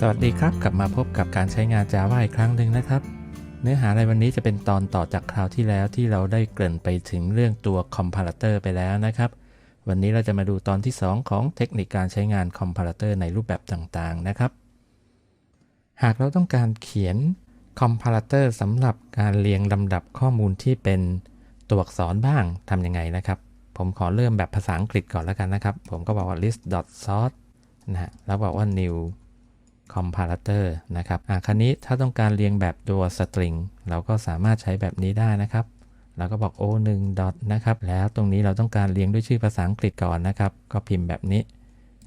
สวัสดีครับ กลับมาพบกับการใช้งาน Java อีกครั้งหนึ่งนะครับ เนื้อหาในวันนี้จะเป็นตอนต่อจากคราวที่แล้วที่เราได้เกริ่นไปถึงเรื่องตัว Comparator ไปแล้วนะครับ วันนี้เราจะมาดูตอนที่ 2 ของเทคนิคการใช้งาน Comparator ในรูปแบบต่างๆนะครับ หากเราต้องการเขียน Comparator สำหรับการเรียงลำดับข้อมูลที่เป็นตัวอักษรบ้างทำยังไงนะครับ ผมขอเริ่มแบบภาษาอังกฤษก่อนแล้วกันนะครับ ผมก็บอกว่า list sort นะฮะแล้วบอกว่า new comparator นะครับอะคราวนี้ถ้าต้องการเรียงแบบตัว string เราก็สามารถใช้แบบนี้ได้นะครับเราก็บอก o1 dot นะครับแล้วตรงนี้เราต้องการเรียงด้วยชื่อภาษาอังกฤษก่อนนะครับ ก็พิมพ์แบบนี้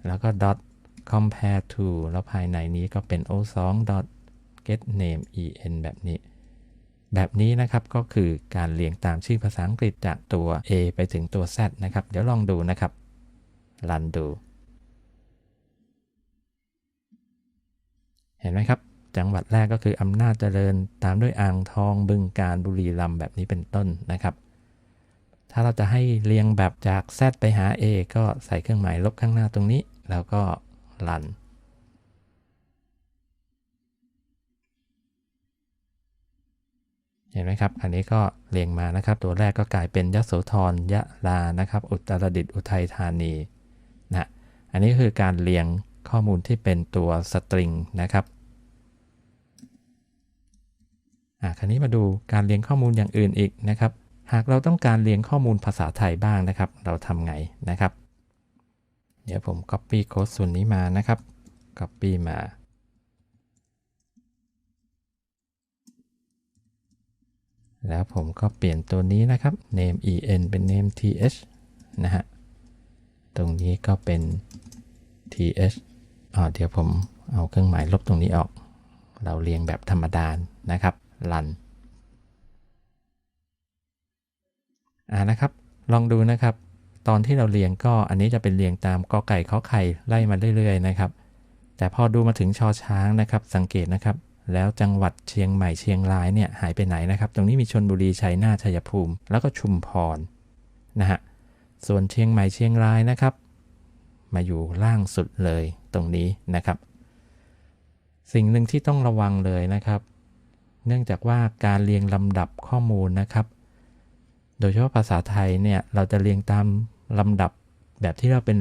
แล้วก็ dot compare to แล้วภายในนี้ก็เป็น o2 dot get name en แบบนี้ แบบนี้นะครับก็คือการเรียงตามชื่อภาษาอังกฤษจากตัว a ไปถึงตัว z นะครับ เดี๋ยวลองดูนะครับรันดู เห็นไหมครับ จังหวัดแรกก็คืออำนาจเจริญตามด้วยอ่างทองบึงการบุรีรัมย์แบบนี้เป็นต้นนะครับ ถ้าเราจะให้เรียงแบบจาก Z ไปหา A ก็ใส่เครื่องหมายลบข้างหน้าตรงนี้ แล้วก็รันเห็นไหมครับ อันนี้ก็เรียงมานะครับ ตัวแรกก็กลายเป็นยโสธรยะลานะครับ อุตรดิตถ์อุทัยธานีนะ อันนี้คือการเรียง ข้อมูลที่เป็นตัวสตริงนะครับอะคราวนี้มาดูการเรียงข้อมูลอย่างอื่นอีกนะครับ หากเราต้องการเรียงข้อมูลภาษาไทยบ้างนะครับ เราทำไงนะครับ เดี๋ยวผม Copy โค้ดส่วนนี้มานะครับ Copy มาแล้วผมก็เปลี่ยนตัวนี้นะครับ name en เป็น name th นะฮะ ตรงนี้ก็เป็น th เดี๋ยวผมเอาเครื่องหมายลบตรงนี้ออก เราเรียงแบบธรรมดานะครับรันอ่านะครับ ลองดูนะครับ ตอนที่เราเรียงก็อันนี้จะเป็นเรียงตามกอไก่ขอไข่ไล่มาเรื่อย ๆ นะครับ แต่พอดูมาถึงชอช้างนะครับ สังเกตนะครับ แล้วจังหวัดเชียงใหม่เชียงรายเนี่ยหายไปไหนนะครับ ตรงนี้มีชนบุรีชัยนาทชัยภูมิ แล้วก็ชุมพรนะฮะส่วนเชียงใหม่เชียงรายนะครับ มาอยู่ล่างสุดเลย ตรงนี้นะครับ สิ่งหนึ่งที่ต้องระวังเลยนะครับ เนื่องจากว่าการเรียงลำดับข้อมูลนะครับ โดยเฉพาะภาษาไทยเนี่ยเราจะเรียงตามลำดับแบบที่เราเป็น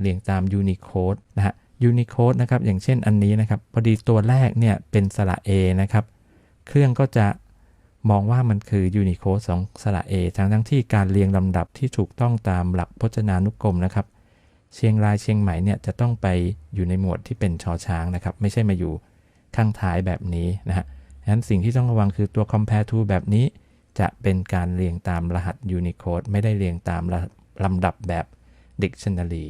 เรียงตาม Unicode นะฮะ Unicode นะครับ อย่างเช่นอันนี้นะครับ พอดีตัวแรกเนี่ยเป็นสระ A นะครับ เครื่องก็จะมองว่ามันคือ Unicode ของสระ A ทั้งทั้งที่การเรียงลำดับที่ถูกต้องตามหลักพจนานุกรมนะครับ เชียงรายเชียงใหม่เนี่ยจะต้องไปอยู่ในหมวดที่เป็นชอช้างนะครับ ไม่ใช่มาอยู่ข้างท้ายแบบนี้นะฮะฉะนั้นสิ่งที่ต้องระวังคือตัว compare to แบบนี้ จะเป็นการเรียงตามรหัส Unicode ไม่ได้เรียงตามลำดับแบบ Dictionary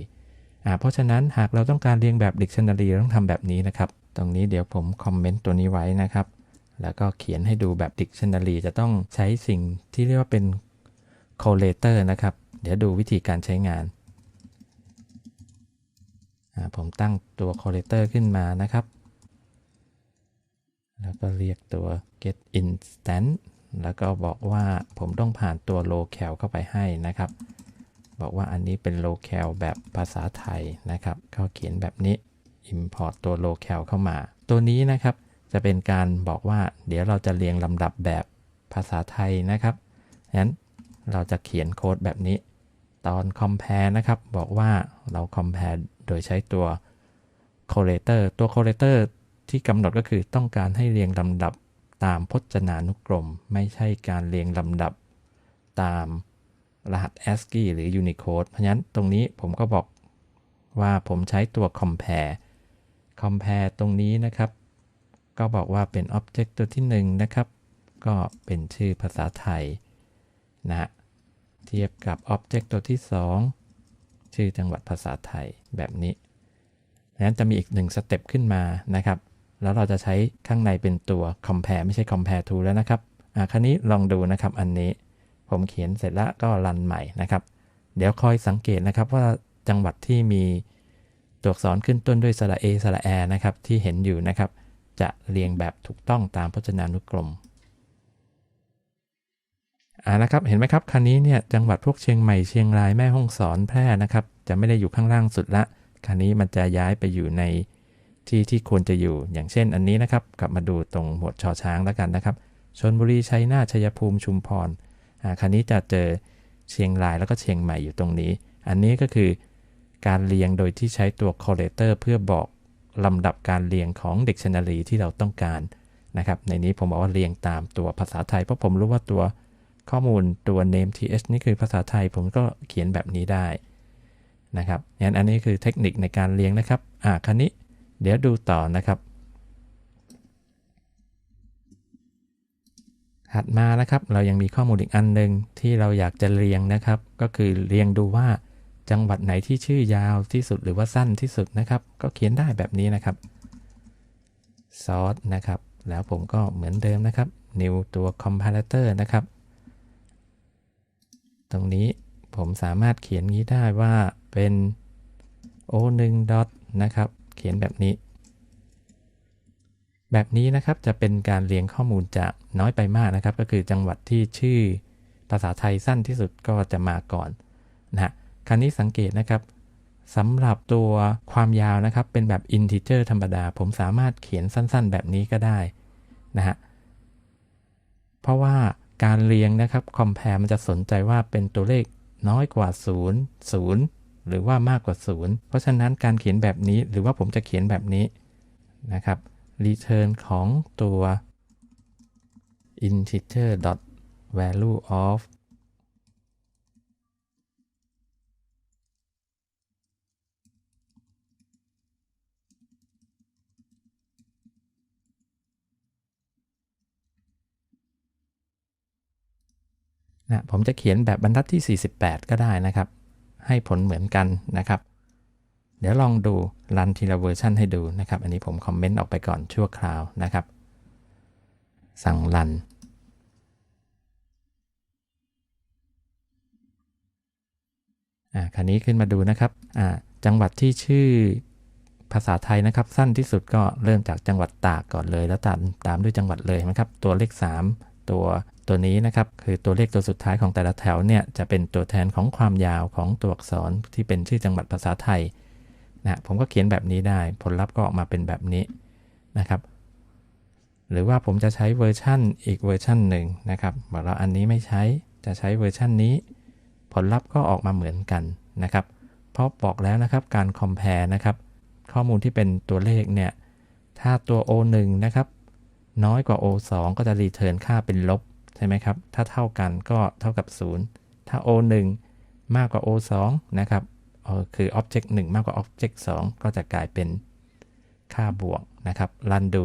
อ่าเพราะฉะนั้นหากเราต้องการเรียงแบบ Dictionary เราต้องทำแบบนี้นะครับ ตรงนี้เดี๋ยวผมคอมเมนต์ตัวนี้ไว้นะครับ แล้วก็เขียนให้ดูแบบ Dictionary จะต้องใช้สิ่งที่เรียกว่าเป็น collator นะครับ เดี๋ยวดูวิธีการใช้งาน ผมตั้งตัว collator ขึ้นมานะครับ แล้วก็เรียกตัว get instant แล้วก็บอกว่าผมต้องผ่านตัว locale เข้าไปให้นะครับ บอกว่าอันนี้เป็น locale แบบภาษาไทยนะครับก็เขียนแบบนี้ import ตัว locale เข้ามา ตัวนี้นะครับจะเป็นการบอกว่าเดี๋ยวเราจะเรียงลำดับแบบภาษาไทยนะครับงั้นเราจะเขียนโค้ดแบบนี้ ตอน compare นะครับ บอกว่าเรา compare โดยใช้ตัว collator ตัว collator ที่กำหนดก็คือต้องการให้เรียงลำดับตามพจนานุกรม ไม่ใช่การเรียงลำดับตามรหัส ASCII หรือ Unicode เพราะฉะนั้นตรงนี้ผมก็บอกว่าผมใช้ตัว compare compare ตรงนี้นะครับ ก็บอกว่าเป็น object ตัวที่1นะครับ ก็เป็นชื่อภาษาไทยนะเทียบกับ object ตัวที่ 2 ชื่อจังหวัดภาษาไทยแบบนี้นั้นจะมีอีกหนึ่งสเต็ปขึ้นมานะครับ แล้วเราจะใช้ข้างในเป็นตัว compare ไม่ใช่ compare to แล้วนะครับอ่าคราวนี้ลองดูนะครับอันนี้ ผมเขียนเสร็จแล้วก็รันใหม่นะครับ เดี๋ยวคอยสังเกตนะครับว่าจังหวัดที่มีตัวอักษรขึ้นต้นด้วยสระเอสระแอนะครับที่เห็นอยู่นะครับ จะเรียงแบบถูกต้องตามพจนานุกรม อ่านะครับ เห็นไหมครับ คันนี้เนี่ยจังหวัดพวกเชียงใหม่เชียงรายแม่ฮ่องสอนแพร่นะครับ จะไม่ได้อยู่ข้างล่างสุดละ คันนี้มันจะย้ายไปอยู่ในที่ที่ควรจะอยู่ อย่างเช่น อันนี้นะครับ กลับมาดูตรงหมวดชอช้างแล้วกันนะครับชนบุรีชัยนาทชัยภูมิชุมพรอ่าคันนี้จะเจอเชียงรายแล้วก็เชียงใหม่อยู่ตรงนี้ อันนี้ก็คือการเรียงโดยที่ใช้ตัว correlator เพื่อบอกลำดับการเรียงของ dictionary ที่เราต้องการนะครับ ในนี้ผมบอกว่าเรียงตามตัวภาษาไทยเพราะผมรู้ว่าตัว ข้อมูลตัว name th นี่คือภาษาไทยผมก็เขียนแบบนี้ได้นะครับงั้นอันนี้คือเทคนิคในการเรียงนะครับ อ่าคันนี้เดี๋ยวดูต่อนะครับ ถัดมานะครับ เรายังมีข้อมูลอีกอันหนึ่งที่เราอยากจะเรียงนะครับ ก็คือเรียงดูว่าจังหวัดไหนที่ชื่อยาวที่สุดหรือว่าสั้นที่สุดนะครับ ก็เขียนได้แบบนี้นะครับซอสนะครับ แล้วผมก็เหมือนเดิมนะครับ new ตัว comparator นะครับ ตรงนี้ผมสามารถเขียนงี้ได้ว่าเป็น o1 dot นะครับ เขียนแบบนี้ แบบนี้นะครับจะเป็นการเรียงข้อมูลจากน้อยไปมากนะครับ ก็คือจังหวัดที่ชื่อภาษาไทยสั้นที่สุดก็จะมาก่อนนะฮะคราวนี้สังเกตนะครับสำหรับตัวความยาวนะครับ เป็นแบบ integer ธรรมดา ผมสามารถเขียนสั้นๆ แบบนี้ก็ได้นะฮะเพราะว่า การเรียงนะครับ compare มันจะสนใจว่าเป็นตัวเลขน้อยกว่า 0 0 หรือว่ามากกว่า 0 เพราะฉะนั้นการเขียนแบบนี้หรือว่าผมจะเขียนแบบนี้นะครับ return ของตัว integer value of นะผมจะเขียนแบบบรรทัดที่ 48 ก็ได้นะครับ ให้ผลเหมือนกันนะครับ เดี๋ยวลองดูรันทีละเวอร์ชันให้ดูนะครับ อันนี้ผมคอมเมนต์ออกไปก่อนชั่วคราวนะครับ สั่งรันอ่าคันนี้ขึ้นมาดูนะครับอ่าจังหวัดที่ชื่อภาษาไทยนะครับ สั้นที่สุดก็เริ่มจากจังหวัดตากก่อนเลย แล้วตามตามด้วยจังหวัดเลยนะครับ ตัวเลข 3 ตัว ตัวนี้นะครับคือตัวเลขตัวสุดท้ายของแต่ละแถวเนี่ยจะเป็นตัวแทนของความยาวของตัวอักษรที่เป็นชื่อจังหวัดภาษาไทยนะผมก็เขียนแบบนี้ได้ ผลลัพธ์ก็ออกมาเป็นแบบนี้นะครับ หรือว่าผมจะใช้เวอร์ชั่นอีกเวอร์ชันหนึ่งนะครับบอกเราอันนี้ไม่ใช้จะใช้เวอร์ชันนี้ ผลลัพธ์ก็ออกมาเหมือนกันนะครับ เพราะบอกแล้วนะครับการ compare นะครับข้อมูลที่เป็นตัวเลขเนี่ยถ้าตัว O1 นะครับน้อยกว่า O2 ก็จะรีเทิร์นค่าเป็นลบ ใช่ไหมครับ ถ้าเท่ากันก็เท่ากับ 0 ถ้า O1 มากกว่า O2 นะครับคือ Object 1 มากกว่า Object 2 ก็จะกลายเป็นค่าบวกนะครับรันดู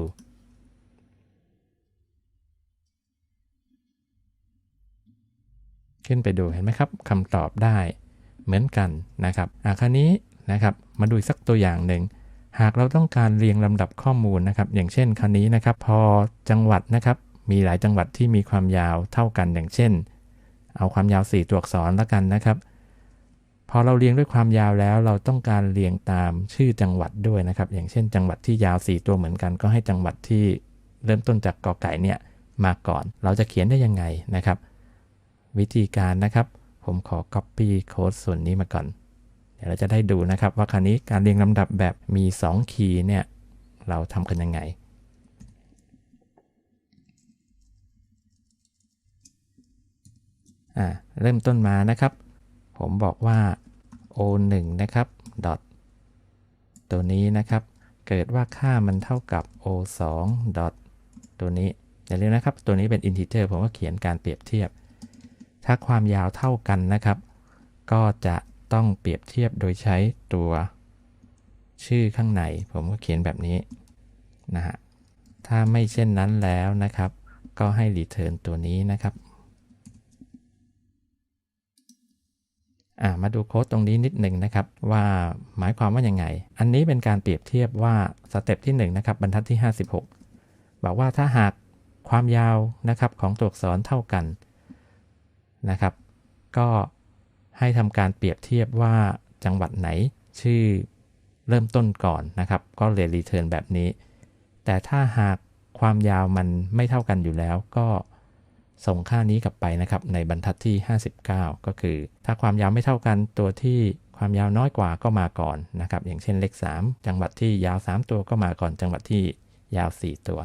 ขึ้นไปดูเห็นไหมครับคำตอบได้เหมือนกันนะครับอะคราวนี้นะครับมาดูสักตัวอย่างหนึ่ง หากเราต้องการเรียงลำดับข้อมูลนะครับ อย่างเช่นคราวนี้นะครับ พอจังหวัดนะครับ มีหลายจังหวัดที่มีความยาวเท่ากันอย่างเช่น เอาความยาว 4 ตัวอักษรแล้วกันนะครับ พอเราเรียงด้วยความยาวแล้วเราต้องการเรียงตามชื่อจังหวัดด้วยนะครับ อย่างเช่น จังหวัดที่ยาว 4 ตัวเหมือนกัน ก็ให้จังหวัดที่เริ่มต้นจากกอไก่เนี่ยมาก่อน เราจะเขียนได้ยังไงนะครับ วิธีการนะครับ ผมขอ copy code ส่วนนี้มาก่อน เดี๋ยวเราจะได้ดูนะครับว่าคราวนี้การเรียงลำดับแบบมี 2 คีย์เนี่ยเราทำกันยังไง อ่าเริ่มต้นมานะครับ ผมบอกว่า o1 นะครับ dot ตัวนี้นะครับ เกิดว่าค่ามันเท่ากับ o2 dot ตัวนี้อย่าลืมนะครับ ตัวนี้เป็น integer ผมก็เขียนการเปรียบเทียบ ถ้าความยาวเท่ากันนะครับ ก็จะต้องเปรียบเทียบโดยใช้ตัวชื่อข้างใน ผมก็เขียนแบบนี้นะฮะถ้าไม่เช่นนั้นแล้วนะครับ ก็ให้ return ตัวนี้นะครับ มาดูโค้ดตรงนี้นิดหนึ่งนะครับ ว่าหมายความว่ายังไง อันนี้เป็นการเปรียบเทียบว่าสเต็ปที่1นะครับบรรทัดที่ 56 บอกว่าถ้าหากความยาวนะครับของตัวอักษรเท่ากันนะครับ ก็ให้ทำการเปรียบเทียบว่าจังหวัดไหนชื่อเริ่มต้นก่อนนะครับ ก็เลยรีเทิร์นแบบนี้ แต่ถ้าหากความยาวมันไม่เท่ากันอยู่แล้ว ก็ ส่งค่านี้กลับไปนะครับในบรรทัดที่ 59 ก็คือ ถ้าความยาวไม่เท่ากันตัวที่ความยาวน้อยกว่าก็มาก่อนนะครับ อย่างเช่นเลข 3 จังหวัดที่ยาว 3 ตัวก็มาก่อน จังหวัดที่ยาว 4 ตัว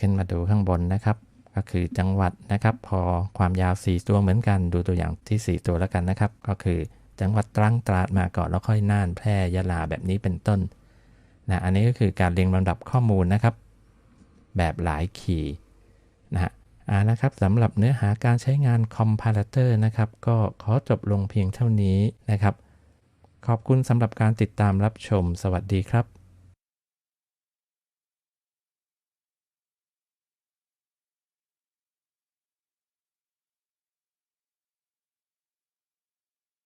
ขึ้นมาดูข้างบนนะครับ ก็คือจังหวัดนะครับ พอความยาว 4 ตัวเหมือนกัน ดูตัวอย่างที่ 4 ตัวแล้วกันนะครับ ก็คือจังหวัดตรังตราดมาก่อนแล้วค่อยน่านแพร่ยะลาแบบนี้เป็นต้นนะอันนี้ก็คือการเรียงลำดับข้อมูลนะครับ แบบหลายคีย์นะฮะอ่านะครับสำหรับเนื้อหาการใช้งานคอมพาราเตอร์นะครับ ก็ขอจบลงเพียงเท่านี้นะครับ ขอบคุณสำหรับการติดตามรับชม สวัสดีครับ